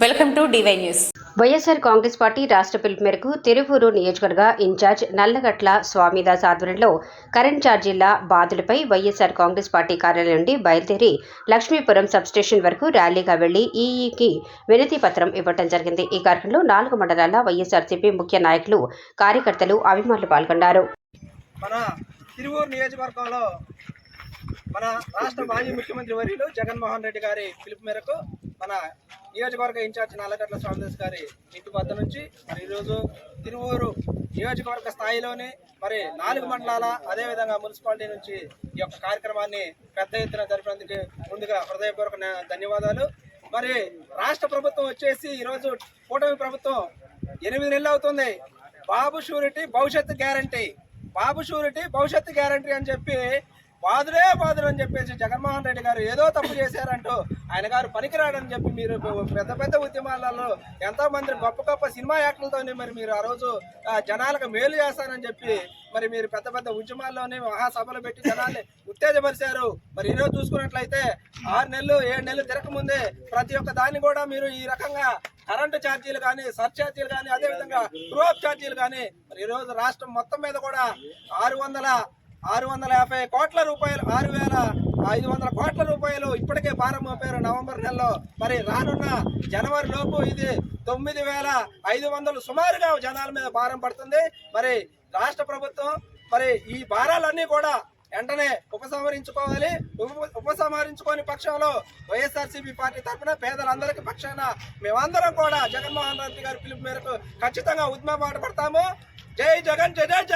Welcome to DY news. YSR Congress party రాష్ట్ర పిలుపు మేరకు తిరువూరు నియోజకవర్గ ఇన్ఛార్జ్ నల్లగట్ల స్వామిదాస్ ఆధ్వర్యంలో కరెంట్ ఛార్జీల బాధలపై వైఎస్ఆర్ కాంగ్రెస్ పార్టీ కార్యాలయం నుండి బయలుదేరి లక్ష్మీపురం సబ్స్టేషన్ వరకు ర్యాలీగా వెళ్ళి ఈఈకి వినతి పత్రం ఇవ్వడం జరిగింది. ఈ కార్యక్రమంలో నాలుగు మండలాల వైఎస్ఆర్సీపీ ముఖ్య నాయకులు కార్యకర్తలు అభిమానులు పాల్గొన్నారు. మన తిరువూరు నియోజకవర్గంలో మన రాష్ట్ర మాజీ ముఖ్యమంత్రి వర్యులు జగన్మోహన్ రెడ్డి గారి పిలుపు మేరకు మన నియోజకవర్గ ఇన్ఛార్జ్ నల్లగట్ల స్వామిదాస్ గారి ఇంటి వద్ద నుంచి మరి ఈరోజు తిరువూరు నియోజకవర్గ స్థాయిలోనే మరి నాలుగు మండలాల అదేవిధంగా మున్సిపాలిటీ నుంచి ఈ యొక్క కార్యక్రమాన్ని పెద్ద ఎత్తున జరిపినందుకు ముందుగా హృదయపూర్వక ధన్యవాదాలు. మరి రాష్ట్ర ప్రభుత్వం వచ్చేసి ఈరోజు కూటమి ప్రభుత్వం ఎనిమిది నెలలు అవుతుంది. బాబు షూరిటీ భవిష్యత్తు గ్యారంటీ. బాబు షూరిటీ భవిష్యత్తు గ్యారంటీ అని చెప్పి పాదురే బాదురు అని చెప్పేసి జగన్మోహన్ రెడ్డి గారు ఏదో తప్పు చేశారంటూ ఆయన గారు పనికిరాడని చెప్పి మీరు పెద్ద పెద్ద ఉద్యమాలలో ఎంతో మంది గొప్ప గొప్ప సినిమా యాక్టర్లతోనే మరి మీరు ఆ రోజు జనాలకు మేలు చేస్తారని చెప్పి మరి మీరు పెద్ద పెద్ద ఉద్యమాల్లోనే మహాసభలు పెట్టి జనాల్ని ఉత్తేజపరిచారు. మరి ఈరోజు చూసుకున్నట్లయితే ఆరు నెలలు ఏడు నెలలు తిరగముందే ప్రతి ఒక్క దాన్ని కూడా మీరు ఈ రకంగా కరెంటు ఛార్జీలు కానీ సర్ ఛార్జీలు కానీ అదేవిధంగా గ్రోప్ ఛార్జీలు కానీ మరి ఈరోజు రాష్ట్రం మొత్తం మీద కూడా ఆరు వందల ఆరు వందల యాభై కోట్ల రూపాయలు ఆరు వేల ఐదు వందల కోట్ల రూపాయలు ఇప్పటికే భారం నవంబర్ నెలలో. మరి రానున్న జనవరి లోపు ఇది తొమ్మిది వేల ఐదు వందలు సుమారుగా జనాల మీద భారం పడుతుంది. మరి రాష్ట్ర ప్రభుత్వం మరి ఈ భారాలన్నీ కూడా వెంటనే ఉపసంహరించుకోవాలి. ఉప- ఉపసంహరించుకోని పక్షంలో వైఎస్ఆర్సీపీ పార్టీ తరఫున పేదలందరికీ పక్షాన మేమందరం కూడా జగన్మోహన్ రెడ్డి గారి పిలుపు మేరకు ఖచ్చితంగా ఉద్యమ పాటు పడతాము. జై జగన్ జై జై జగన్